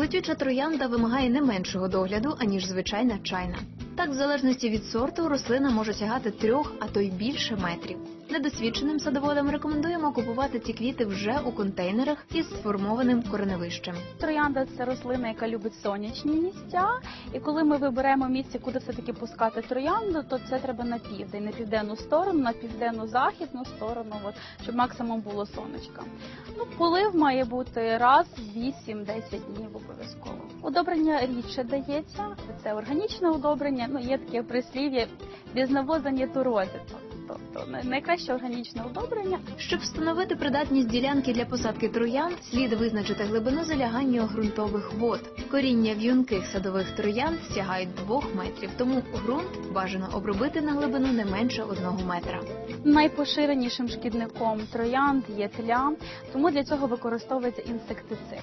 Плетюча троянда вимагає не меншого догляду, аніж звичайна чайна. Так, в залежності від сорту, рослина може сягати трьох, а то й більше метрів. Недосвідченим садоводам рекомендуємо купувати ці квіти вже у контейнерах із сформованим кореневищем. Троянда це рослина, яка любить сонячні місця. І коли ми виберемо місце, куди все таки пускати троянду, то це треба на південь, на південну сторону, на південно-західну сторону, от, щоб максимум було сонечка. Ну, полив має бути раз в 8-10 днів обов'язково. Удобрення рідше дається, це органічне удобрення. Ну є таке прислів'я без навоза ні турози. Тобто най- найкраще органічне удобрення Щоб встановити придатність ділянки для посадки троян, слід визначити глибину залягання ґрунтових вод. Коріння в'юнких садових троян сягають двох метрів, тому ґрунт бажано обробити на глибину не менше одного метра. Найпоширенішим шкідником троянд є тля, тому для цього використовується інсектицид.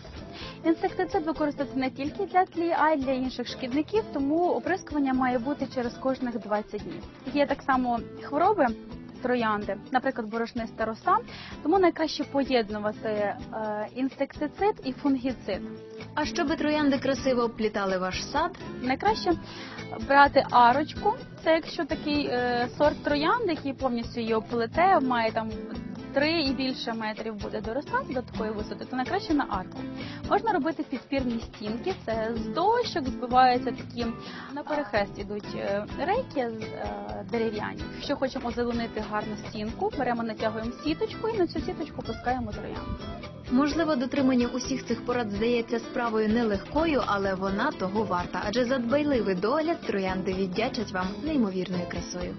Інсектицид використовується не тільки для тлі, а й для інших шкідників, тому оприскування має бути через кожних 20 днів. Є так само хвороби. Троянди, наприклад, борошниста роса, тому найкраще поєднувати е, інсектицид і фунгіцид. А щоби троянди красиво обплітали ваш сад, Найкраще брати арочку. Це якщо такий е, сорт троянди, який повністю її оплете, має там три і більше метрів буде доростати до такої висоти, то найкраще на арку. Можна робити підпірні стінки. Це з дощок збиваються такі на перехрест ідуть е, рейки з, е, дерев'яні. Якщо хочемо озеленити гарну стінку, беремо натягуємо сіточку і на цю сіточку пускаємо троянду. можливо, дотримання усіх цих порад здається справою нелегкою, але вона того варта, адже за дбайливий догляд троянди віддячать вам неймовірною красою.